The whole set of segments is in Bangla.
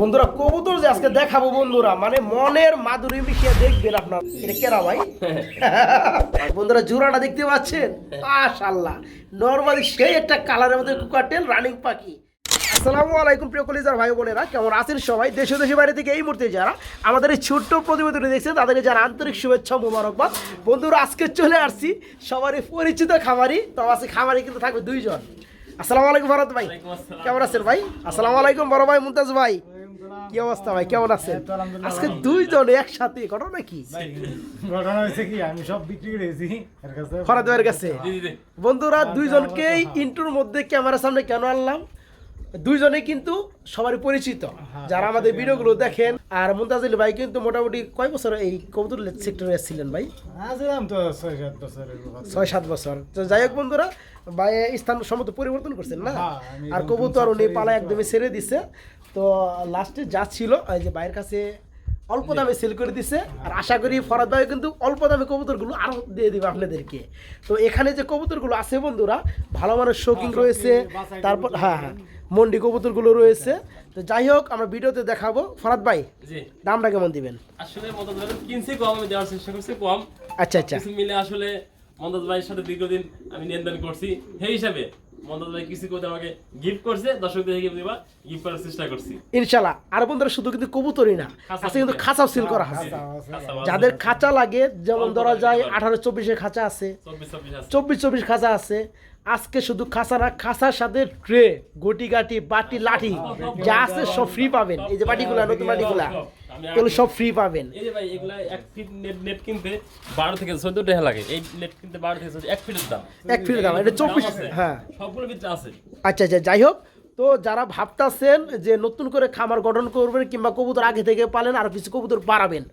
বন্ধুরা কবুতর যে আজকে দেখাবো বন্ধুরা মানে মনের মাধুরী মিশিয়ে দেখবেন আপনার। এটা কেরা ভাই? বন্ধুরা জোড়াটা দেখতে পাচ্ছেন? মাশাল্লাহ নর্মালি সেই একটা কালারের মধ্যে কুকাটেল রানিং পাখি। আসসালামু আলাইকুম প্রিয় কলিজার ভাই বোনেরা কেমন আছেন সবাই? দেশ দেশে বাইরে থেকে এই মুহূর্তে যারা আমাদের এই ছোট্ট প্রতিবেদনটি দেখছেন তাদেরকে যারা আন্তরিক শুভেচ্ছা মোবারকবাদ। বন্ধুরা আজকে চলে আসছি সবারই পরিচিত খামারি তো আজকে খামারি কিন্তু থাকবে দুইজন। আসসালামু আলাইকুম ভারত ভাই। কেমন আছেন ভাই? আসসালামু আলাইকুম বড় ভাই মুমতাজ ভাই। কি অবস্থা ভাই? কেমন আছেন? আজকে দুইজন একসাথে ঘটনা কি? ঘটনা হয়েছে কি আমি সব বিক্রি করেছি কাছে কাছে। বন্ধুরা দুইজনকেই ইন্টুর মধ্যে ক্যামেরার সামনে কেন আনলাম? দুইজনে কিন্তু সবারই পরিচিত। যারা আমাদের ভিডিওগুলো দেখেন আর মুমতাজিল ভাই কিন্তু মোটামুটি কয় বছর এই কবুতর সেক্টরে এসেছিলেন ভাই? ছয় সাত বছর তো যাই হোক বন্ধুরা ভাই স্থান সম্মত পরিবর্তন করছেন না? হ্যাঁ, আর কবুতর উনি পালা একদমই ছেড়ে দিছে। তো লাস্টে যা ছিল এই যে ভাইয়ের কাছে অল্প দামে সেল করে দিছে। আর আশা করি ফরাদ ভাই কিন্তু অল্প দামে কবুতরগুলো আরও দিয়ে দিবে আপনাদেরকে। তো এখানে যে কবুতরগুলো আছে বন্ধুরা ভালো মানের শৌকিং রয়েছে তারপর হ্যাঁ হ্যাঁ মন্ডি কবুতরগুলো রয়েছে। তো যাই হোক আমরা ভিডিওতে দেখাবো। ফরাদ ভাই দামটা কেমন দিবেন? আসলে কিনছি কম আমি দেওয়ার চেষ্টা করছি কম। আচ্ছা আচ্ছা। মিলে আসলে মমতাজ ভাইয়ের সাথে দীর্ঘদিন আমি লেনদেন করছি। সেই হিসাবে মমতাজ কিছু করে আমাকে গিফট করছে দর্শকদের গিফট দিবা গিফট করার চেষ্টা করছি ইনশাল্লাহ আর বন্ধুরা শুধু কিন্তু কবুতরই না কিন্তু খাঁচাও সিল করা আছে। আচ্ছা, যাদের খাঁচা লাগে যেমন ধরা যায় আঠারো চব্বিশের খাঁচা আছে চব্বিশ চব্বিশ চব্বিশ চব্বিশ খাঁচা আছে আজকে শুধু খাঁচা না খাঁচার সাথে ট্রে গটি গাটি বাটি লাঠি যা আছে সব ফ্রি পাবেন এই যে বাটিগুলা নতুন বাটিগুলা এগুলো সব ফ্রি পাবেন। এই যে ভাই এগুলা এক ফিট নেট নেট কিনতে বারো থেকে চোদ্দ টাকা লাগে। এই নেট কিনতে বারো থেকে চোদ্দ এক ফিটের দাম। এক ফিট দাম এটা চব্বিশ হ্যাঁ। সবগুলো ভিতরে আছে। আচ্ছা আচ্ছা যাই হোক। তো যারা ভাবতাছেন যে নতুন করে খামার গঠন করবেন কিংবা কবুতর আগে থেকে পালেন আর কিছু কবুতর বাড়াবেন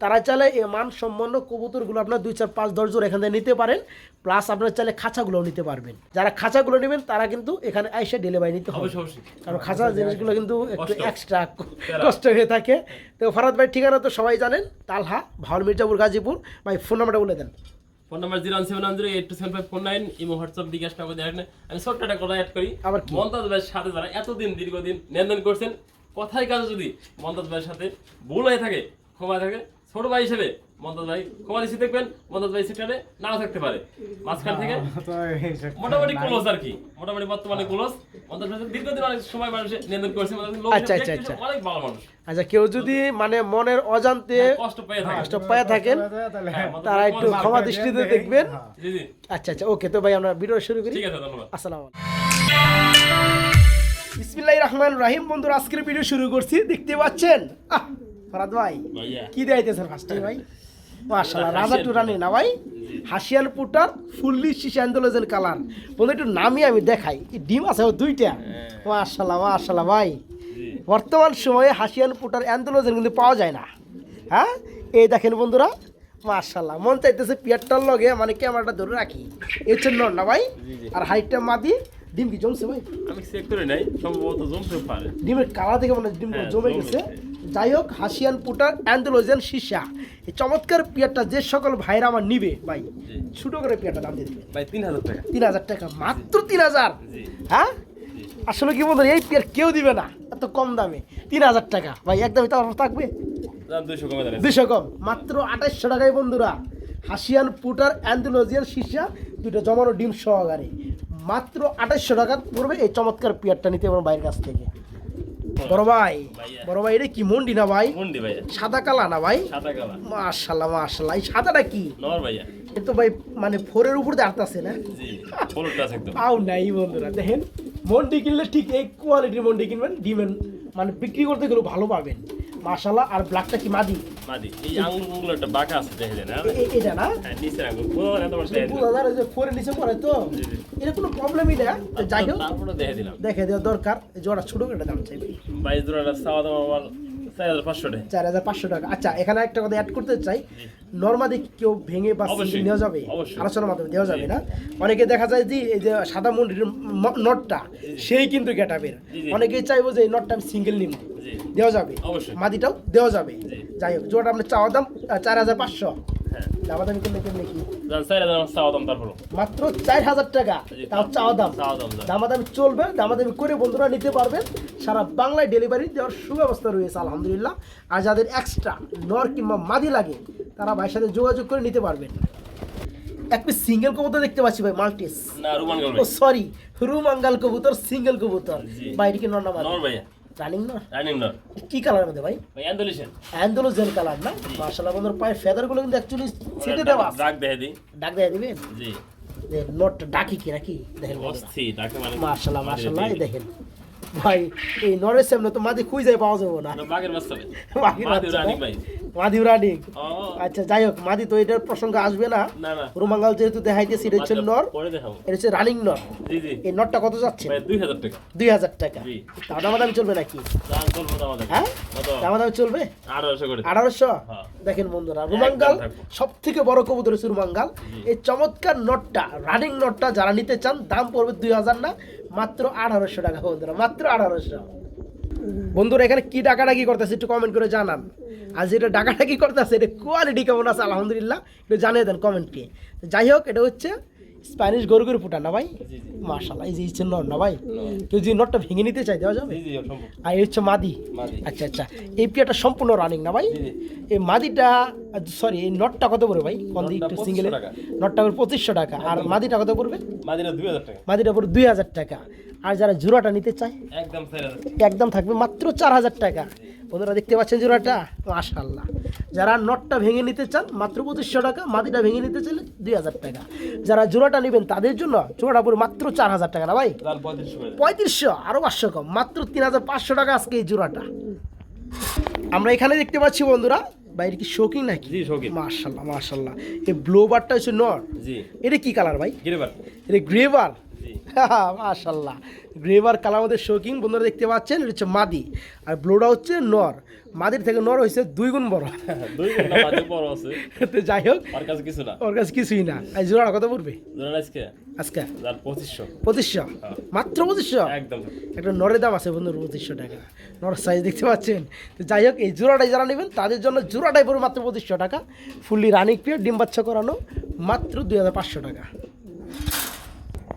তারা চাইলে এ মান সম্পন্ন কবুতরগুলো আপনার দুই চার পাঁচ দশ জোর এখান থেকে নিতে পারেন প্লাস আপনার চাইলে খাঁচাগুলোও নিতে পারবেন। যারা খাঁচাগুলো নেবেন তারা কিন্তু এখানে আইসা ডেলিভারি নিতে হবে। কারণ খাঁচা জিনিসগুলো কিন্তু একটু এক্সট্রা কষ্ট হয়ে থাকে। তো ফরাদ ভাই ঠিকানা তো সবাই জানেন তালহা ভাওয়াল মির্জাপুর গাজীপুর। ভাই ফোন নাম্বারটা বলে দেন। Phone number zero one seven one zero eight two seven five four nine imo WhatsApp bKash Nagad আমি ছোট্ট একটা কথা অ্যাড করি? মমতাজ ভাইয়ের সাথে যারা এতদিন দীর্ঘদিন লেনদেন করছেন কথায় কাজে যদি মমতাজ ভাইয়ের সাথে ভুল হয়ে থাকে ক্ষমা থাকে ছোট ভাই হিসেবে মমতাজ ভাই ক্ষমা দেখবেন মমতাজ ভাই সেখানে নাও থাকতে পারে। মাঝখান থেকে মোটামুটি ক্লোজ আর কি মোটামুটি বর্তমানে ক্লোজ মমতাজ ভাই দীর্ঘদিন অনেক সময় মানুষ লেনদেন করছে মমতাজ ভাই লোক আচ্ছা, আচ্ছা, দেখতে অনেক ভালো মানুষ। আচ্ছা কেউ যদি মানে মনের অজান্তে কষ্ট পেয়ে থাকে কষ্ট পায়ে থাকেন হ্যাঁ, তারা একটু ক্ষমা দৃষ্টিতে দেখবেন। হ্যাঁ। জি জি। আচ্ছা আচ্ছা ওকে তো ভাই আমরা ভিডিও শুরু করি। ঠিক আছে ধন্যবাদ। আসসালামু বিসমিল্লাহির রহমান রাহিম। বন্ধুরা আজকের ভিডিও শুরু করছি। দেখতে পাচ্ছেন? আহ! ফরাদ ভাই কি দেখাইতেছেন ফার্স্টে ভাই মাশাআল্লাহ রাজা টুরানি না ভাই? হাসিয়াল পুটার ফুললি শিশি অ্যান্ডোলজেন কালার। বন্ধু একটু নামই আমি দেখাই। ডিম আছে ও দুইটা। মাশাআল্লাহ মাশাআল্লাহ ভাই। বর্তমান সময়ে হাসিয়াল পুটার অ্যান্ডোলজেন কিন্তু পাওয়া যায় না। হ্যাঁ? এই দেখেন বন্ধুরা মাশাআল্লাহ। মন চাইতেছে পিয়ারটার লগে মানে ক্যামেরাটা ধরে রাখি। এই জন্য না ভাই? আর হাইটটা মাদি ডিম কি জমছে ভাই? আমি চেক করে নাই সম্ভবত জমতে পারে। ডিমের কালা থেকে মানে ডিম হ্যাঁ, জমে গেছে। যাই হোক হাসিয়ান পুটার অ্যান্ডোলজেন সীসা। এই চমৎকার পিয়ারটা যে সকল ভাইরা আমার নিবে ভাই। ছোট করে পিয়ারটা দাম দিয়ে দিবে। ভাই তিন হাজার টাকা। তিন হাজার টাকা মাত্র তিন হাজার হ্যাঁ? আসলে কি বলতো এই পিয়ার কেউ দিবে না এত কম দামে। তিন হাজার টাকা। ভাই একদমই তার থাকবে? দুশো কম মাত্র আঠাশশো টাকায় বন্ধুরা। হাসিয়ান পুটার অ্যান্ডোলজিয়ান সীসা দুটো জমানো ডিম সহকারে। মাত্র আঠাশশো টাকা পড়বে এই চমৎকার পিয়ারটা নিতে পারব ভাইয়ের কাছ থেকে। বড় ভাই বড় ভাই এটা কি মন্ডি না ভাই? সাদা কালা না ভাই? মাশাল্লাহ মাশাল্লাহ। এই সাদাটা কি? নর ভাইয়া। তো ভাই মানে ফোরের উপর না? হলুদটা আছে একদম। পাও নাই বন্ধুরা দেখেন। মন্ডি কিনলে ঠিক এই কোয়ালিটির মন্ডি কিনবেন ডিমেন মানে বিক্রি করতে গেলে ভালো পাবেন। মাশাল্লাহ আর ব্ল্যাকটা কি মাদি? মাদি এই আঙুলগুলো একটা বাঁকা আছে দেখে দেন হ্যাঁ? এটা না? হ্যাঁ নিচের আঙুল পুরো এত দেখে বুঝা যায় যে ফোরের নিচে পড়ে তো। এটা কোনো প্রবলেমই না যাই হোক। তারপরে দেখে দিলাম। দেখে দেওয়া দরকার জোড়া ছোট করে দাম চাইবে বাইশ জোড়াটা চাওয়া দাম আমার চার হাজার পাঁচশো টাকা। আচ্ছা এখানে একটা কথা অ্যাড করতে চাই। নর্মালি কেউ ভেঙে বা নেওয়া যাবে? আলোচনার মাধ্যমে দেওয়া যাবে না? অনেকে দেখা যায় যে এই যে সাদা মন্ডির নটটা সেই কিন্তু গেটাবের। অনেকেই চাইব যে এই নটটা আমি সিঙ্গেল নিব। দেওয়া যাবে। মাদিটাও দেওয়া যাবে। যাই হোক জোড়াটা আপনার চাওয়া দাম চার হাজার পাঁচশো। দামাদামি করলে কেমনি কি? যান চার হাজার চাওয়া দাম তারপর মাত্র চার হাজার টাকা। তাও চাওয়া দাম। চাওয়া দাম যান। দামাদামি চলবে করে বন্ধুরা নিতে পারবেন। সারা বাংলায় ডেলিভারি দেওয়ার সুব্যবস্থা রয়েছে আলহামদুলিল্লাহ। আর যাদের এক্সট্রা নর কিংবা মাদি লাগে তারা ভাইয়ের সাথে যোগাযোগ করে নিতে পারবেন। এক পিস সিঙ্গেল কবুতর দেখতে পাচ্ছি ভাই মাল্টিস। না রুমান গেল ও সরি রুমাঙ্গাল কবুতর সিঙ্গেল কবুতর। বাইরে কি নর না নর ভাইয়া। রানিং নর রানিং নর কি কালারের মধ্যে ভাই? কালার না? বন্ধুর ফেদারগুলো কিন্তু অ্যাকচুয়ালি দেওয়া ডাক দেয় দিবেন? জি। নোট ডাকি কি নাকি? দেখেন। অস্থি ডাকে মানে দেখেন। ভাই এই নরের সামনে তো মাঝে খুঁজে পাওয়া যাব না। বাঘের বাচ্চা বাচ্চা ভাই। মাদি রানিং। আচ্ছা যাই হোক মাদি তো এটার প্রসঙ্গ আসবে না? না যেহেতু দেখাইতেছি এটা হচ্ছে নর। এটা হচ্ছে রানিং নর। এই নটটা কত যাচ্ছে? দুই হাজার টাকা। টাকা। দামাদামি চলবে নাকি? হ্যাঁ? দামাদামি চলবে। আঠারোশো হ্যাঁ। দেখেন বন্ধুরা রুমাঙ্গাল সব থেকে বড় কবুতর হচ্ছে রুমাঙ্গাল। এই চমৎকার নটটা রানিং নটটা যারা নিতে চান দাম পড়বে দুই হাজার না মাত্র আঠারোশো টাকা বন্ধুরা মাত্র আঠারোশো। বন্ধুরা এখানে কি ডাকাডাকি করতেছে একটু কমেন্ট করে জানান। আর যেটা ডাকাডাকি করতেছে এটা কোয়ালিটি কেমন আছে? আলহামদুলিল্লাহ একটু জানিয়ে দেন কমেন্টে যাই হোক এটা হচ্ছে স্প্যানিশ গরু গরু ফুটা না ভাই? মার্শাল্লাহ এই যে ইচ্ছে নট না ভাই? কেউ যদি নটটা ভেঙে নিতে চাই দেওয়া যাবে? আর এই হচ্ছে মাদি। আচ্ছা আচ্ছা এই পিয়াটা সম্পূর্ণ রানিং না ভাই। এই মাদিটা সরি এই নটটা কত পড়বে ভাই? কোন দিক একটু 2500 সিঙ্গেল নটটা পড়বে পঁচিশশো টাকা। আর মাদিটা কত পড়বে? মাদিনা দুই হাজার টাকা। মাদিটা পড়বে দুই হাজার টাকা। আর যারা জোড়াটা নিতে চায় একদম একদম থাকবে মাত্র চার হাজার টাকা। বন্ধুরা দেখতে পাচ্ছেন জোড়াটা? মাশাল্লাহ যারা নটটা ভেঙে নিতে চান মাত্র পঁচিশশো টাকা মাদিটা ভেঙে নিতে চাইলে দুই হাজার টাকা। যারা জোড়াটা নেবেন তাদের জন্য জোড়াটা পড়বে মাত্র চার হাজার টাকা না ভাই? পঁয়ত্রিশশো আরও পাঁচশো কম মাত্র তিন হাজার পাঁচশো টাকা আজকে এই জোড়াটা। আমরা এখানে দেখতে পাচ্ছি বন্ধুরা বাইরে কি শৌকিং নাকি? মার্শাল্লাহ মার্শাল্লাহ এই ব্লোবারটা হচ্ছে জি। এটা কি কালার ভাই? গিরেবার এটা গ্রেভার জি মাশাল্লাহ গ্রেভার কালার মধ্যে শৌকিং বন্ধুরা দেখতে পাচ্ছেন এটা হচ্ছে মাদি আর ব্লোটা হচ্ছে নর। মাদির থেকে নর হয়েছে দুই গুণ বড়। দুই বাদে বড় আছে। তো যাই হোক আর কাছে কিছু না। ওর কাছে কিছুই না। এই জোড়াটা কত পড়বে? ধরেন আজকে? আজকে? পঁচিশশো। পঁচিশশো? হ্যাঁ। মাত্র পঁচিশশো? একদম। একটা নরের দাম আছে বন্ধুর পঁচিশশো টাকা। নর সাইজ দেখতে পাচ্ছেন? তো যাই হোক এই জোড়াটাই যারা নেবেন তাদের জন্য জোড়াটাই পড়বে মাত্র পঁচিশশো টাকা। ফুললি রানিক পিয়ার ডিম বাচ্চা করানো মাত্র দুই হাজার পাঁচশো টাকা।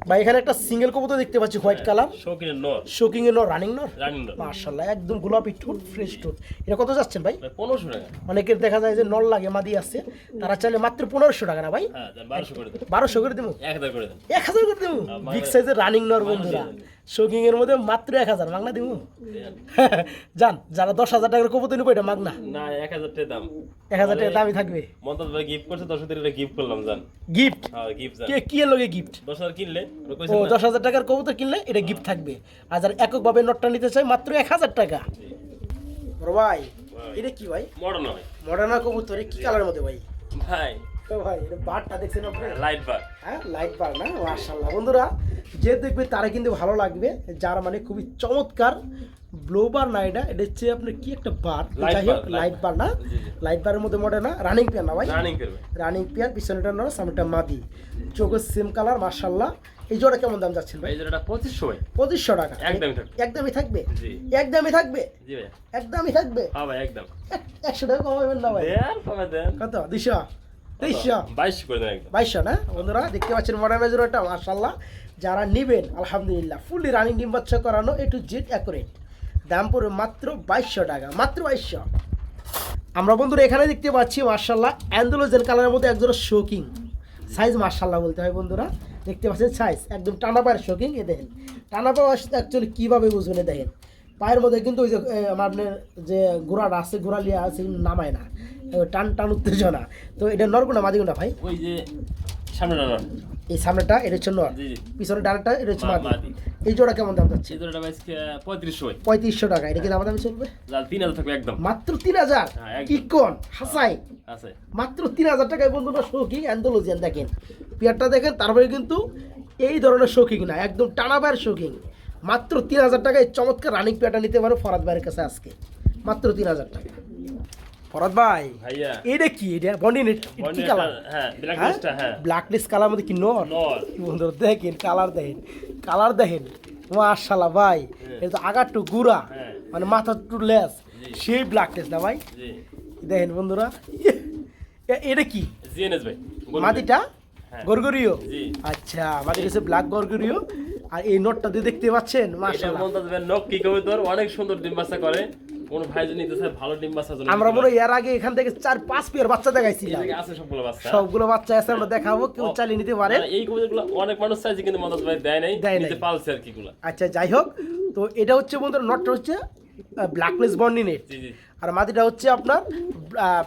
বা এখানে একটা সিঙ্গেল কবুতর দেখতে পাচ্ছি হোয়াইট কালার শৌখিনের নর। শোকিং এর নর রানিং নর? রানিং নর। মার্শাল্লাহ একদম গোলাপি টুট ফ্রেশ টুট এটা কত যাচ্ছেন ভাই? ভাই পনেরোশো টাকা। অনেকের দেখা যায় যে নল লাগে মাদি আছে। তারা চাইলে মাত্র পনেরোশো টাকা না ভাই? হ্যাঁ যান বারোশো করে দেন বারোশো করে দেবো? এক হাজার করে দেন এক হাজার করে দেবো? বিগ সাইজের রানিং নর বন্ধুরা। শোকিং এর মধ্যে মাত্র এক হাজার মাগনা দিব যান যারা দশ হাজার টাকার কবুতর নিবো এটা মাগনা। না এক হাজার টাকা দাম। এক হাজার টাকা দামই থাকবে। মন্তাজ ভাই গিফট করছে দশ হাজার গিফট করলাম জান। গিফট হ্যাঁ গিফট জান। কে কি এর লগে গিফট দশ হাজার কিনলে ও দশ হাজার টাকার কবুতর কিনলে এটা গিফট থাকবে। আর যারা এককভাবে নটটা নিতে চায় মাত্র এক হাজার টাকা। ভাই এটা কি ভাই? মডার্ন হয়। মডার্না কবুতর কি কালারের মধ্যে ভাই? ভাই তো ভাই এটা বারটা দেখছেন আপনি? লাইট বার হ্যাঁ লাইট বার না? মার্শাল্লাহ বন্ধুরা যে দেখবে তারা কিন্তু ভালো লাগবে। যারা মানে খুবই চমৎকার ব্লোবার না এটা? এটা হচ্ছে আপনার কি একটা বার যাই হোক লাইট বার না। লাইট বারের মধ্যে মডে না? রানিং পেয়ার না ভাই? রানিং করবে রানিং পেয়ার পিছনেটা নয় সামনেটা মাদি। চোখের সেম কালার মার্শাল্লাহ এই জোড়া কেমন দাম যাচ্ছেন ভাই? যেটা পঁচিশশো ভাই। পঁচিশশো টাকা। একদমই থাকবে। একদমই থাকবে? জি। একদমই থাকবে? জি ভাই একদমই থাকবে? হ্যাঁ ভাই একদম। একশো টাকা কমাবেন না ভাই। কত? দুইশো? তেইশশো বাইশ করে দেন একদম বাইশশো না? বন্ধুরা দেখতে পাচ্ছেন মডার্ন মেজরটা মার্শাল্লাহ যারা নেবেন আলহামদুলিল্লাহ ফুললি রানিং ডিম বাচ্চা করানো এ টু জেড অ্যাকুরেট দাম পড়বে মাত্র বাইশশো টাকা মাত্র বাইশশো আমরা বন্ধুরা এখানে দেখতে পাচ্ছি মার্শাল্লাহ অ্যান্ডোলোজেন কালারের মধ্যে একজোড়া শোকিং সাইজ মার্শাল্লাহ বলতে হয় বন্ধুরা। দেখতে পাচ্ছেন সাইজ একদম টানা পায়ের শোকিং এ দেখেন। টানা পাওয়া অ্যাকচুয়ালি কীভাবে বুঝবেন দেখেন। পায়ের মধ্যে কিন্তু ওই যে আমার আপনার যে গোড়াটা আছে গোড়া লিয়া আছে কিন্তু নামায় না। টান টান উত্তেজনা। তো এটা নরগুনা মাদিগুনা ভাই? ওই যে সামনে এই সামনেটা এটা হচ্ছে নর। পিছনে ডানাটা এটা হচ্ছে মাদি। এই জোড়া কেমন দাম যাচ্ছে? দুটোটা বাইশ পঁয়ত্রিশশো ভাই। পঁয়ত্রিশশো টাকা। এটা কি দাম দামি চলবে? তিন হাজার থাকবে একদম। মাত্র তিন হাজার? হ্যাঁ, কি কোন? হাসাই। মাত্র তিন হাজার টাকায় বন্ধুরা শৌকিং অ্যান্ডোলজিয়ান দেখেন। পেয়ারটা দেখেন তারপরে কিন্তু এই ধরনের শৌকিং না একদম টানাবার শৌকিং মাত্র তিন হাজার টাকায় চমৎকার রানিং পেয়ারটা নিতে পারো ফরাদ ভাইয়ের কাছে আজকে। মাত্র তিন হাজার টাকা। ফরাদ ভাই এটা কি? এটা বন্ডি নেট কি কালার হ্যাঁ ব্ল্যাক হ্যাঁ? লিস্ট কালার মধ্যে কি নর? বন্ধুরা দেখেন কালার দেখেন। কালার দেখেন। মাশাল্লাহ ভাই এটা তো আগার টু গুড়া হ্যাঁ। মানে মাথা টু লেস সেই ব্ল্যাক টেস্ট না ভাই? দেখেন বন্ধুরা। এটা কি? জিএনএস ভাই মাদিটা হ্যাঁ। গরগরিও? আচ্ছা মাদি হচ্ছে ব্ল্যাক গরগরিও। আর এই নোটটা দিয়ে দেখতে পাচ্ছেন? মাশাআল্লাহ। মমতাজ ভাই নক কি কবুতর অনেক সুন্দর ডিম বাচ্চা করে। কোন ভাই যদি নিতে চায় ভালো ডিম বাচ্চা জন্য আমরা মনে এর আগে এখান থেকে চার পাঁচ পেয়ার বাচ্চা এদিকে আছে সবগুলো বাচ্চা। সবগুলো বাচ্চা আছে আমরা দেখাবো। কেউ চালিয়ে নিতে পারেন মানে এই কবুতরগুলো অনেক মানুষ চাইছে কিন্তু মমতাজ ভাই দেয় নাই। নিতে পারছে আর কি গুলা আচ্ছা যাই হোক। তো এটা হচ্ছে বন্ধুরা নটটা হচ্ছে ব্ল্যাকলেস বন্ডি নেট জি জি। আর মাদিটা হচ্ছে আপনার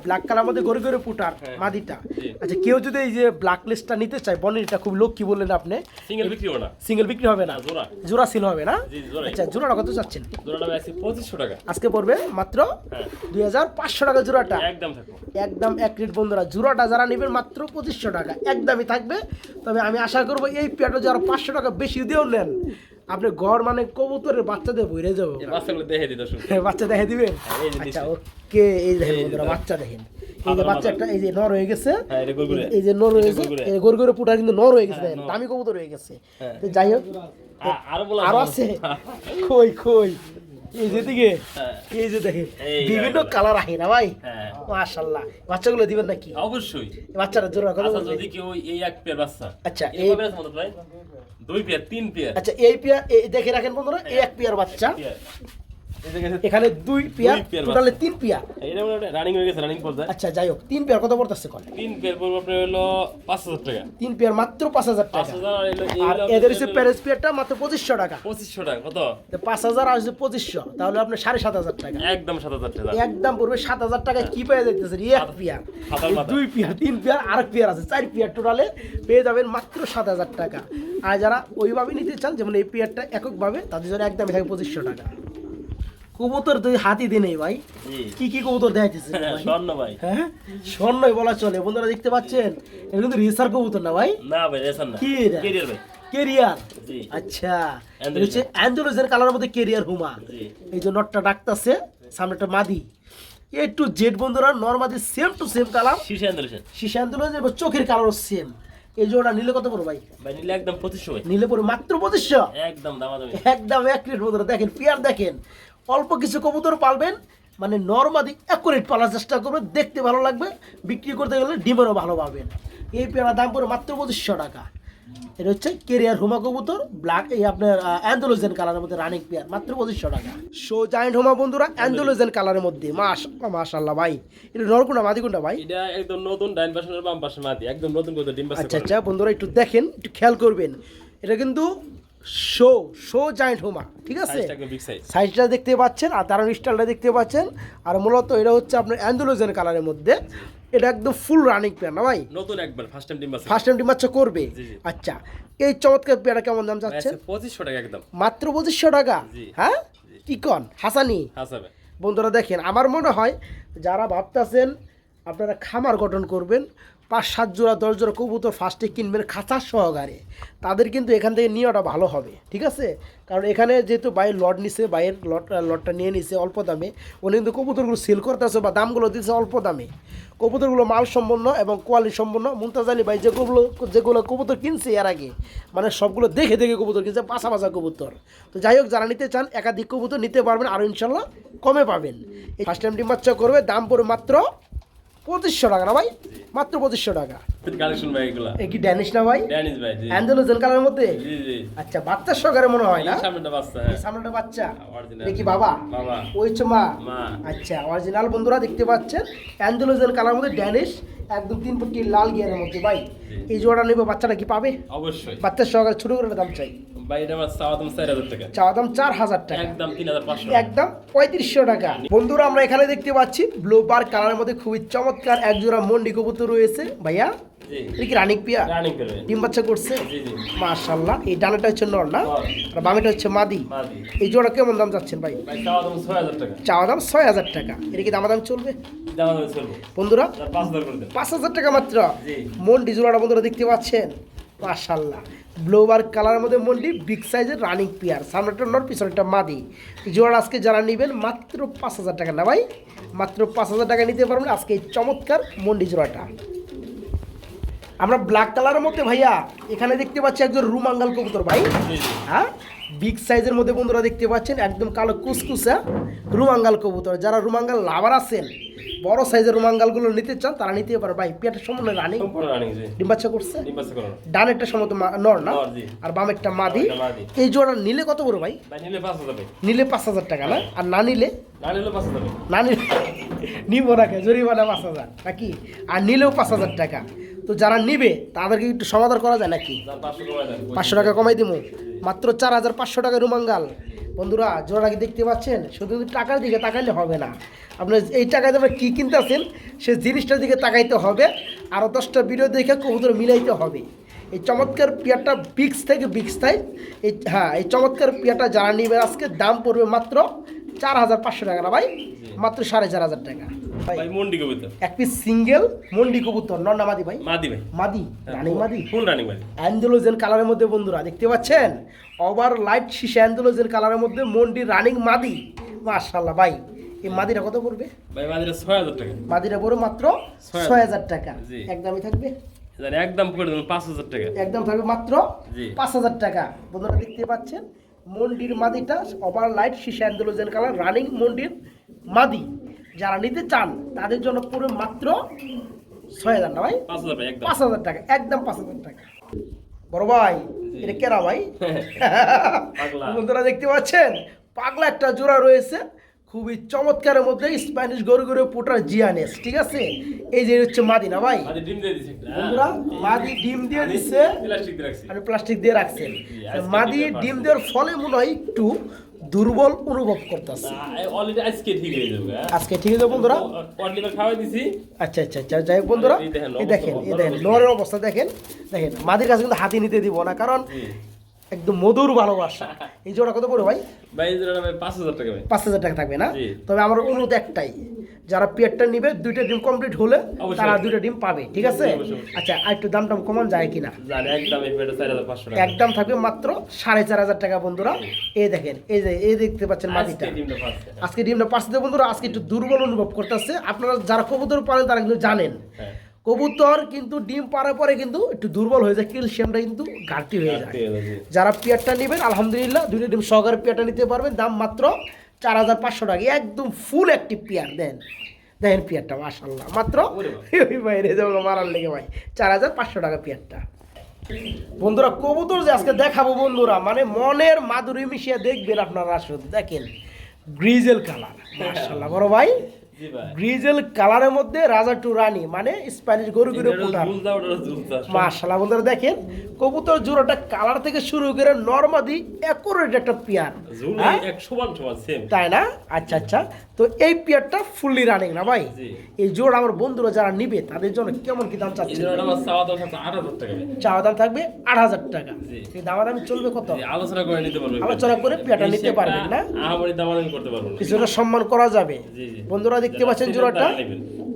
ব্ল্যাক কালার মধ্যে গড়ে গড়ে পুটার হ্যাঁ। মাদিটা। আচ্ছা কেউ যদি এই যে ব্ল্যাক লিস্টটা নিতে চায় বন্ডিটা খুব লোক কি বললেন আপনি সিঙ্গেল বিক্রি হবে না। সিঙ্গেল বিক্রি হবে না? জোড়া। জোড়া সিল হবে না? আচ্ছা জোড়াটা কত চাচ্ছেন? পঁচিশশো টাকা। আজকে পড়বে মাত্র হ্যাঁ। দুই হাজার পাঁচশো টাকা জোড়াটা। একদম একদম এক রেট বন্ধুরা জোড়াটা যারা নেবেন মাত্র পঁচিশশো টাকা। একদমই থাকবে। তবে আমি আশা করব এই পেয়ারটা যারা পাঁচশো টাকা বেশি দিয়েও নেন আপনি গড় মানে কবুতরের বাচ্চাদের বইরে যাব। বাচ্চাগুলো দেখে দিতে বাচ্চা দেখে দিবেন হ্যাঁ, আচ্ছা ওকে এই দেখেন বন্ধুরা বাচ্চা দেখেন। এই যে বাচ্চা। একটা এই যে নর হয়ে গেছে। হ্যাঁ। এই যে নর গরগরে। পুটা কিন্তু নর হয়ে গেছে। দামি কবুতর হয়ে গেছে। তো যাই হোক আ- আরও বলা আরও ভালো। আছে। কই কই? এই যে দিকে হ্যাঁ। এই যে দেখেন বিভিন্ন কালার আহে না ভাই? মাশাআল্লাহ। বাচ্চাগুলো দিবেন নাকি? অবশ্যই। বাচ্চারা জোড়া কথা আচ্ছা? যদি কেউ এই এক পেয়ার বাচ্চা আচ্ছা, এই পেয়ার মত প্রায় ভাই দুই পেয়ার তিন পেয়ার আচ্ছা এই পেয়ার এই দেখে রাখেন বন্ধুরা এই এক পেয়ার বাচ্চা। এখানে দুই পেয়ার টোটালে তিন পেয়ার। এটা রানিং হয়ে গেছে রানিং পর্যায়ে। আচ্ছা যাই হোক তিন পেয়ার কত পড়তেছে কল? তিন পেয়ার পড়বে আপনার হলো পাঁচ হাজার টাকা। তিন পেয়ার মাত্র পাঁচ হাজার টাকা। আর এদের হচ্ছে প্যারেস পেয়ারটা মাত্র পঁচিশশো টাকা। পঁচিশশো টাকা কত? পাঁচ হাজার আর হচ্ছে পঁচিশশো তাহলে আপনার সাড়ে সাত হাজার টাকা। একদম সাত হাজার টাকা। একদম পড়বে সাত হাজার টাকায় কি পেয়ে যাইতেছে এক পেয়ার। দুই পেয়ার তিন পেয়ার আর পেয়ার আছে। চার পেয়ার টোটালে পেয়ে যাবেন মাত্র সাত হাজার টাকা। আর যারা ওইভাবে নিতে চান যেমন এই পেয়ারটা এককভাবে তাদের জন্য একদমই থাকে পঁচিশশো টাকা। কবুতর দুই হাতি দিনেই ভাই। কি কি কবুতর দেখাইতেছে স্বর্ণ ভাই। হ্যাঁ? স্বর্ণই বলা চলে। বন্ধুরা দেখতে পাচ্ছেন? এটা কিন্তু রিসার কবুতর না ভাই? না ভাই রেশন না। কি? কেরিয়ার ভাই। কেরিয়ার? আচ্ছা। হচ্ছে অ্যান্ডোলোজের কালারের মধ্যে কেরিয়ার হুমা। এই যে নটটা ডাকতাছে সামনে একটা মাদি। এ টু জেড বন্ধুরা নর্মাদি সেম টু সেম কালার শীর্ষে আন্দোলন শিশা অ্যান্ডোলোজের এবং চোখের কালারও সেম এই জোড়া নিলে কত পড়ো ভাই? ভাই নিলে একদম পঁচিশশো নিলে পড়ে মাত্র পঁচিশশো? একদম দামাদামি। একদম এক রেট বন্ধুরা। দেখেন পেয়ার দেখেন। অল্প কিছু কবুতর পালবেন মানে নর্মাদি অ্যাকুরেট পালার চেষ্টা করবেন দেখতে ভালো লাগবে বিক্রি করতে গেলে ডিমেরও ভালো পাবেন। এই পেয়ারা দাম পড়ে মাত্র পঁচিশশো টাকা। এটা হচ্ছে কেরিয়ার হুমা কবুতর ব্ল্যাক এই আপনার অ্যান্ডোলোজেন কালারের মধ্যে রানিং পেয়ার মাত্র পঁচিশশো টাকা। শো জায়েন্ট হুমা বন্ধুরা অ্যান্ডোলোজেন কালারের মধ্যে মাস মাশাল্লাহ ভাই। এটা নরকুন্ডা মাদিকুন্ডা ভাই? এটা একদম নতুন ডাইন পাশের বাম পাশে মাটি একদম নতুন ডিম আচ্ছা আচ্ছা বন্ধুরা একটু দেখেন একটু খেয়াল করবেন। এটা কিন্তু শো শো জায়েন্ট হুমা ঠিক আছে? সাইজটা দেখতে পাচ্ছেন আর দারুণ স্টাইলটা দেখতে পাচ্ছেন। আর মূলত এটা হচ্ছে আপনার অ্যান্ডোলোজেন কালারের মধ্যে। এটা একদম ফুল রানিং পেয়ার না ভাই? নতুন একবার ফার্স্ট টাইম ডিম বাচ্চা। ফার্স্ট টাইম ডিমাচ্ছা করবে? জি, জি। আচ্ছা এই চমৎকার পেয়ারা কেমন দাম যাচ্ছে পঁচিশশো টাকা একদম। মাত্র পঁচিশশো টাকা? হ্যাঁ? কি কন হাসানি। হাসাবে। বন্ধুরা দেখেন আমার মনে হয় যারা ভাবতেছেন আপনারা খামার গঠন করবেন পাঁচ, সাত জোড়া, দশ জোড়া কবুতর ফার্স্টে কিনবেন খাঁচার সহকারে। তাদের কিন্তু এখান থেকে নেওয়াটা ভালো হবে, ঠিক আছে? কারণ এখানে যেহেতু বাইরের লট নিছে, বাইরের লট লটটা নিয়ে নিছে অল্প দামে, উনি কিন্তু কবুতরগুলো সেল করতেছে বা দামগুলো দিচ্ছে অল্প দামে। কবুতরগুলো মাল সম্পন্ন এবং কোয়ালিটি সম্পন্ন মুমতাজ আলী ভাই যেগুলো যেগুলো কবুতর কিনছে এর আগে মানে সবগুলো দেখে দেখে কবুতর কিনছে, পাশা পাশা কবুতর। তো যাই হোক, যারা নিতে চান, একাধিক কবুতর নিতে পারবেন, আর ইনশাল্লাহ কমে পাবেন। ফার্স্ট টাইম ডিম বাচ্চা করবে, দাম পড়বে মাত্র পঁচিশশো টাকা না ভাই? মাত্র পঁচিশশো টাকা। কালেকশন ভাই এগুলা। এ কি ড্যানিশ না ভাই? ড্যানিস ভাই জি। কালারের মধ্যে? জি জি আচ্ছা সহকারে মনে হয় না? এই সামনেটা বাচ্চা হ্যাঁ। সামনেটা বাচ্চা? দেখি বাবা। বাবা। ওই হচ্ছে মা। আচ্ছা অরিজিনাল বন্ধুরা দেখতে পাচ্ছেন। মধ্যে ড্যানিশ একদম তিন লাল গিয়ারের মধ্যে ভাই। এই জোড়া নেবে বাচ্চাটা কি পাবে? অবশ্যই। বাচ্চার সহকারে ছোট করে দাম চাই। ভাই এটা আমার চাওয়া দাম টাকা। চাওয়া দাম চার হাজার টাকা। একদম টাকা। বন্ধুরা আমরা এখানে দেখতে পাচ্ছি ব্লু বার কালারের মধ্যে খুবই চমৎকার এক জোড়া মন্ডি কবুতর রয়েছে। ভাইয়া এটা কি রানিক পিয়া রানিং করবে ডিম বাচ্চা করছে? জি জি। এই ডানাটা হচ্ছে নর না? নর। আর বামেটা হচ্ছে মাদি। এই জোড়া কেমন দাম যাচ্ছেন ভাই? চাওয়া দাম ছয় হাজার টাকা। চাওয়া দাম ছয় হাজার টাকা। এটা কি দামাদাম চলবে? বন্ধুরা পাঁচ হাজার টাকা মাত্র। মন্ডি জোড়াটা বন্ধুরা দেখতে পাচ্ছেন? মাশাল্লাহ ব্লোবার কালারের মধ্যে মন্ডি বিগ সাইজের রানিং পিয়ার। সামনেটা নর পিছনেটা মাদি। জোড়া আজকে যারা নেবেন মাত্র পাঁচ হাজার টাকা না ভাই? মাত্র পাঁচ হাজার টাকা নিতে পারবেন আজকে এই চমৎকার মন্ডি জোড়াটা। আমরা ব্ল্যাক কালারের মধ্যে ভাইয়া এখানে দেখতে পাচ্ছি একজন রুমাঙ্গাল কবুতর ভাই। হ্যাঁ? বিগ সাইজের মধ্যে বন্ধুরা দেখতে পাচ্ছেন একদম কালো কুসকুসা রুমাঙ্গাল কবুতর। যারা রুমাঙ্গাল লাভার আছেন বড় সাইজের রুমাঙ্গালগুলো নিতে চান তারা নিতে পারে। ভাই পেটের সম্পূর্ণ রানিং সম্পূর্ণ রানিং জি। ডিম বাচ্চা করছে ডিম বাচ্চা করানো ডানেরটা সম্ভবত নর না? নর, জি। আর বাম একটা মাদি। এই জোড়া নিলে কত করে ভাই? ভাই নিলে পাঁচ হাজার টাকা। না? আর না নিলে? না নিলে নিব না জরিমানা পাঁচ হাজার নাকি? আর নিলেও পাঁচ হাজার টাকা। তো যারা নিবে তাদেরকে একটু সমাধান করা যায় নাকি? পাঁচশো টাকা কমাই দিব মাত্র চার হাজার পাঁচশো টাকা রুমাঙ্গাল। বন্ধুরা জোড়া কি দেখতে পাচ্ছেন শুধু শুধু টাকার দিকে তাকাইলে হবে না। আপনার এই টাকায় আপনার কী কিনতেছেন সে জিনিসটার দিকে তাকাইতে হবে আরও দশটা ভিডিও দেখে কবুতর মিলাইতে হবে। এই চমৎকার পেয়ারটা বিক্স থেকে বিক্স তাই? এই হ্যাঁ এই চমৎকার পেয়ারটা যারা নিবে আজকে দাম পড়বে মাত্র চার হাজার পাঁচশো টাকা না ভাই? মাত্র সাড়ে চার হাজার টাকা। ভাই ভাই মন্ডি কবিতা এক পিস সিঙ্গেল মন্ডি কবুতর নন্না মাদি ভাই? মাদি ভাই। মাদি রানী মাদি? ফুল রানিং ভাই অ্যান্ডোলোজেন কালারের মধ্যে বন্ধুরা দেখতে পাচ্ছেন? ওভার লাইট অ্যান্ডোলোজেন কালারের মধ্যে মন্ডি রানিং মাদি। ভাই এই কত পড়বে? ভাই মাদিরা টাকা। মাত্র একদমই থাকবে? একদম করে দেবেন পাঁচ হাজার টাকা। একদম থাকবে মাত্র জি। পাঁচ হাজার টাকা। বন্ধুরা দেখতে পাচ্ছেন? মন্ডির মাদিটা ওভার লাইট শিশা অ্যান্ডোলোজেন কালার রানিং মন্ডির মাদি। যারা নিতে চান তাদের জন্য পুরো মাত্র ছয় হাজার না ভাই? পাঁচ হাজার টাকা একদম পাঁচ হাজার টাকা। বড় ভাই এটা কেনা ভাই? বন্ধুরা দেখতে পাচ্ছেন? পাগলা একটা জোড়া রয়েছে খুবই চমৎকারের মধ্যে স্প্যানিশ গরু গরু পোটার জিয়ানেস ঠিক আছে? এই যে হচ্ছে ভাই? মাদি ডিম দিয়ে দিছি একটা, হ্যাঁ। বন্ধুরা মাদি ডিম দিয়ে দিচ্ছে আর প্লাস্টিক দিয়ে রাখছেন মাদি ডিম দেওয়ার ফলে মনে হয় একটু দুর্বল অনুভব করতেছে। অলরেডি আজকে ঠিক হয়ে যাবে হ্যাঁ। আজকে ঠিক আছে বন্ধুরা? কন্টিনিউ খাওয়াই দিছি। আচ্ছা আচ্ছা আচ্ছা যাই হোক বন্ধুরা এই দেখেন, এই দেখেন লোয়ারের অবস্থা দেখেন। দেখেন মাদির কাছে কিন্তু হাতি নিতে দিব না কারণ। একদম মধুর ভালোবাসা। এই জোড়া কত পড়ে ভাই? ভাই জোড়াটা ভাই পাঁচ হাজার টাকা পাঁচ হাজার টাকা থাকবে না? তবে আমার অনুরোধ একটাই যারা পেয়ারটা নিবে দুইটা ডিম কমপ্লিট হলে তারা দুইটা ডিম পাবে ঠিক আছে। আচ্ছা আর একটু দাম টাম কমান যায় কিনা? একদম হাজার থাকবে মাত্র সাড়ে চার হাজার টাকা বন্ধুরা। এই দেখেন এই যে এই দেখতে পাচ্ছেন মাটিটা। আজকে ডিমটা আজকে ডিমটা বন্ধুরা আজকে একটু দুর্বল অনুভব করতেছে। আপনারা যারা কবুতর পালেন তারা কিন্তু জানেন। হ্যাঁ। কবুতর কিন্তু ডিম পাড়ার পরে কিন্তু একটু দুর্বল হয়ে যায় ক্যালসিয়ামটা কিন্তু ঘাটতি হয়ে যায়। যারা পেয়ারটা নেবেন আলহামদুলিল্লাহ দুইটা ডিম সহকারে পেয়ারটা নিতে পারবেন। দাম মাত্র চার হাজার পাঁচশো টাকা। একদম ফুল একটি পেয়ার দেন দেখেন পেয়ারটা মাসাল্লাহ মাত্র। ওই বাইরে যাব মারার লেগে ভাই। চার হাজার পাঁচশো টাকা পেয়ারটা। বন্ধুরা কবুতর যে আজকে দেখাবো বন্ধুরা মানে মনের মাধুরী মিশিয়ে দেখবেন আপনারা শুধু দেখেন গ্রিজেল কালার মাসাল্লাহ বড় ভাই গ্রিজেল কালারের মধ্যে রাজা টু রানী মানে স্প্যানিশ গরু গরু জুলদা। মাশাল্লাহ বন্ধুরা দেখেন কবুতর জোড়াটা কালার থেকে শুরু করে নর্মাদি একুরেট একটা পেয়ার। হ্যাঁ? তাই না? আচ্ছা আচ্ছা। তো এই পেয়ারটা ফুললি রানিং না ভাই? এই জোড়া আমার বন্ধুরা যারা নিবে তাদের জন্য কেমন কি দাম চাচ্ছে চাওয়া দাম আট হাজার টাকা। দাম থাকবে আট হাজার টাকা। এই দামাদামি চলবে কত? আলোচনা করে নিতে পারবেন আলোচনা করে পেয়ারটা নিতে পারবেন না? পারব কিছুটা সম্মান করা যাবে। বন্ধুরা দেখতে পাচ্ছেন জোড়াটা।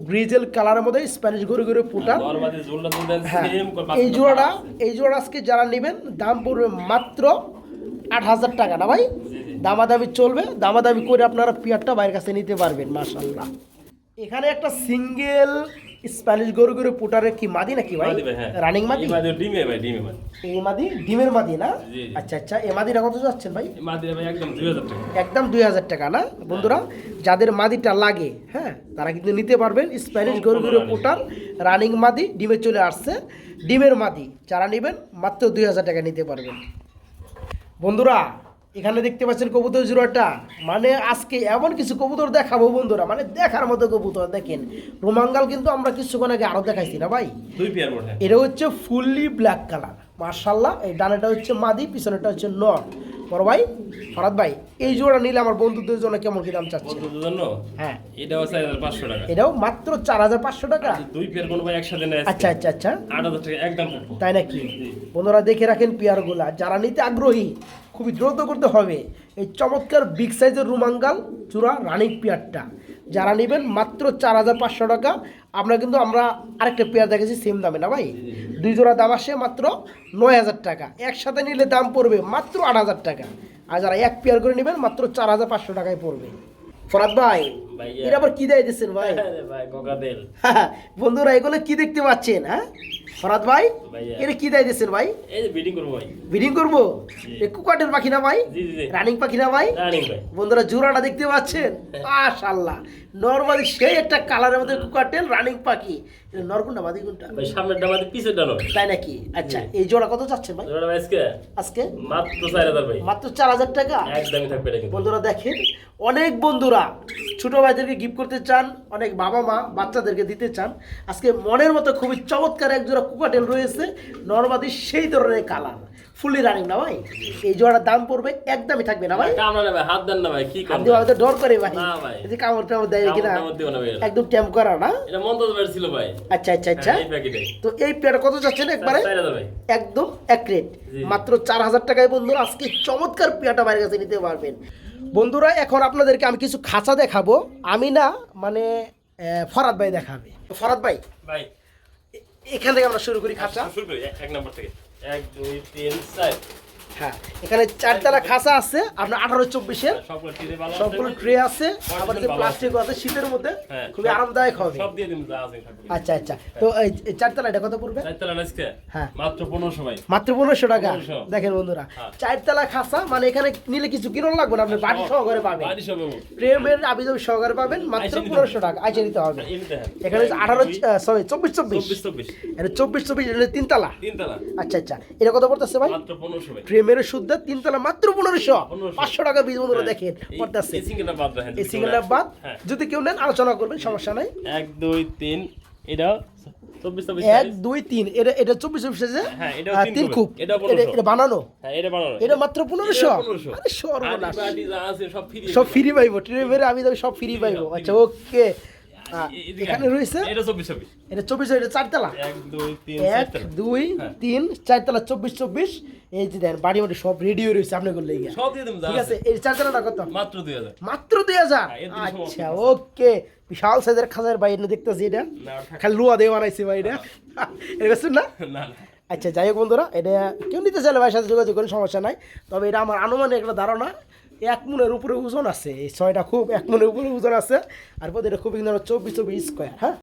গ্রিজেল কালারের মধ্যে স্প্যানিশ গরু গরু ফুটা হ্যাঁ এই জোড়াটা এই জোড়া আজকে যারা নেবেন দাম পড়বে মাত্র আট হাজার টাকা না ভাই। দামাদামি চলবে দামাদামি করে আপনারা পিয়ারটা বাইরের কাছে নিতে পারবেন মাসাল্লাহ এখানে একটা সিঙ্গেল স্প্যানিশ গরু গরু পুটারে কি মাদি নাকি ভাই? মাদি হ্যাঁ। রানিং মাদি? এই মাদি ডিমে ভাই ডিমে মাদি। এই মাদি? ডিমের মাদি না। আচ্ছা আচ্ছা। এ মাদিটা কত যাচ্ছেন ভাই? মাদিরা ভাই একদম দুই হাজার টাকা। একদম দুই হাজার টাকা না? বন্ধুরা যাদের মাদিটা লাগে হ্যাঁ তারা কিন্তু নিতে পারবেন স্প্যানিশ গরু গরু পোটার রানিং মাদি ডিমে চলে আসছে। ডিমের মাদি যারা নেবেন মাত্র দুই হাজার টাকা নিতে পারবেন। বন্ধুরা এখানে দেখতে পাচ্ছেন কবুতর জোড়াটা মানে আজকে এমন কিছু কবুতর দেখাবো বন্ধুরা মানে দেখার মতো কবুতর দেখেন। রোমাঙ্গাল কিন্তু আমরা কিছুক্ষণ আগে আরও দেখাইছি না ভাই? দুই পেয়ার এটা হচ্ছে ফুললি ব্ল্যাক কালার মার্শাল্লাহ এই ডানাটা হচ্ছে মাদি পিছনেটা হচ্ছে নর। বড় ভাই ফরাদ ভাই এই জোড়া নিলে আমার বন্ধুদের জন্য কেমন কি দাম চাচ্ছে হ্যাঁ। এটাও চার হাজার পাঁচশো টাকা। এটাও মাত্র চার হাজার পাঁচশো টাকা? দুই পেয়ার কোনো ভাই একসাথে নেয় আচ্ছা আচ্ছা আচ্ছা। আট হাজার টাকা একদম তাই নাকি? বন্ধুরা দেখে রাখেন পেয়ারগুলা। যারা নিতে আগ্রহী খুবই দ্রুত করতে হবে। এই চমৎকার বিগ সাইজের রুমাঙ্গাল চূড়া রানিং পেয়ারটা। যারা নেবেন মাত্র চার হাজার পাঁচশো টাকা আমরা কিন্তু আমরা আরেকটা পেয়ার দেখেছি সেম দামে না ভাই? দুই জোড়া দাম আসে মাত্র নয় হাজার টাকা। একসাথে নিলে দাম পড়বে মাত্র আট হাজার টাকা। আর যারা এক পেয়ার করে নেবেন মাত্র চার হাজার পাঁচশো টাকায় পড়বে। ফরাদ ভাই। এটা আবার কি দেয় দিচ্ছেন ভাই? বন্ধুরা এগুলো কি দেখতে পাচ্ছেন হ্যাঁ? ফরাদ ভাই। এটা কি দেয় দিচ্ছেন ভাই? বিডিং করব ভাই। ব্রিডিং করব? কুকাটের পাখি না ভাই? রানিং পাখি না ভাই? বন্ধুরা জোড়াটা দেখতে পাচ্ছেন? মাশাল্লাহ নর্মালি সেই একটা কালারের মধ্যে কুকাটেল রানিং পাখি। নরকুন্ডা বাদি কোনটা? ভাই সামনের ডাবাতে পিছের ডানো তাই নাকি? আচ্ছা এই জোড়া কত চাচ্ছেন ভাই? জোড়া আজকে? আজকে? মাত্র চার হাজার ভাই। মাত্র চার হাজার টাকা? একদমই থাকবে বন্ধুরা দেখেন অনেক বন্ধুরা ছোট ভাইদেরকে গিফট করতে চান অনেক বাবা মা বাচ্চাদেরকে দিতে চান আজকে মনের মতো খুবই চমৎকার এক জোড়া কুকাটেল রয়েছে নর্মাদি সেই ধরনের কালার। ফুলি রানিং না ভাই? এই জোড়ার দাম পড়বে একদমই থাকবে না ভাই? হাত দেন না ভাই কি হাত আমাদের ডর করে ভাই। না ভাই। এই যে কামড় টামড় দেয় কিনা? না একদম ট্যাম্প করা না? এটা মন্তজ ভাই ছিল ভাই। আচ্ছা আচ্ছা আচ্ছা। হ্যাঁ, এই প্যাকেটে। তো এই পেয়ারটা কত যাচ্ছেন একবারে? চার হাজার ভাই। একদম এক রেট। মাত্র চার হাজার টাকায় বন্ধুরা আজকে চমৎকার পেয়াটা বাইরের কাছে নিতে পারবেন। বন্ধুরা এখন আপনাদেরকে আমি কিছু খাঁচা দেখাবো। আমি না মানে ফরাদ ভাই দেখাবে। ফরাদ ভাই ভাই। এখান থেকে আমরা শুরু করি খাঁচা। শুরু করি এক- নম্বর থেকে। এক দুই তিন চার। হ্যাঁ এখানে চারতলা খাঁচা আছে আপনার আঠারো চব্বিশের সবগুলো টিরে ভালো সবগুলো আছে। ট্রে আছে আবার যে ভালো প্লাস্টিক আছে শীতের মধ্যে হ্যাঁ, খুবই আরামদায়ক হবে। আচ্ছা আচ্ছা। তো এই চারতলা এটা কত পড়বে? হ্যাঁ। মাত্র পনেরোশো মাত্র পনেরোশো টাকা। দেখেন বন্ধুরা হ্যাঁ। চারতলা খাঁচা মানে এখানে নিলে কিছু কিরণ লাগবে না আপনি বাড়ি সহকারে পাবেন। প্রেমের আবিদাবি সহকারে পাবেন মাত্র পনেরোশো টাকা। আইসে নিতে হবে। হ্যাঁ এখানে আঠারো সরি চব্বিশ চব্বিশ। চব্বিশ চব্বিশ। চব্বিশ তিনতলা। তিনতলা। আচ্ছা আচ্ছা। এটা কত পড়তেছে ভাই? মাত্র পনেরোশো ভাই। প্রেমের শুদ্ধ তিনতলা মাত্র পনেরোশো। 1500 পাঁচশো টাকা বীজ বন্ধুরা হ্যাঁ। দেখেন এই- পড়তেছে। এই সিঙ্গেলটা বাদ হ্যাঁ। যদি কেউ নেন আলোচনা করবেন সমস্যা নাই। এক দুই তিন এটা এক দুই তিন এটা এটা চব্বিশ আছে তিন খুব। এটা বানানো? এটা মাত্র পনেরোশো? এটা 1500 আরে সর্বনাশ। আটি বাটি যা আছে সব ফ্রি পাইবো ট্রেনে আমি সব ফ্রি পাইবো। আচ্ছা ওকে এখানে রয়েছে? এটা চব্বিশ চব্বিশ। এটা চব্বিশ এটা চারতলা। এক দুই তিন চারতলা। হ্যাঁ। চব্বিশ চব্বিশ। এই যে দেন বাড়ি বাড়ি সব রেডিও রয়েছে আপনি করলে সব দিয়ে দিন যা ঠিক আছে এই চারতলাটা কত? মাত্র দুই হাজার। মাত্র দুই হাজার? হ্যাঁ, আচ্ছা ওকে। বিশাল সাইজের খাজার ভাই এনে দেখতেছি এটা। খালি লুয়া দিয়ে বানাইছে ভাই এটা। এটা না? না না। আচ্ছা যাই হোক বন্ধুরা এটা কেউ নিতে চাইলে ভাইয়ের সাথে যোগাযোগ করেন সমস্যা নাই। তবে এটা আমার আনুমানিক একটা ধারণা এক মনের উপরে ওজন আছে। এই ছয়টা খুব এক মনের উপরে ওজন আছে। আর বোধ এটা খুবই চব্বিশ চব্বিশ স্কোয়ার হ্যাঁ?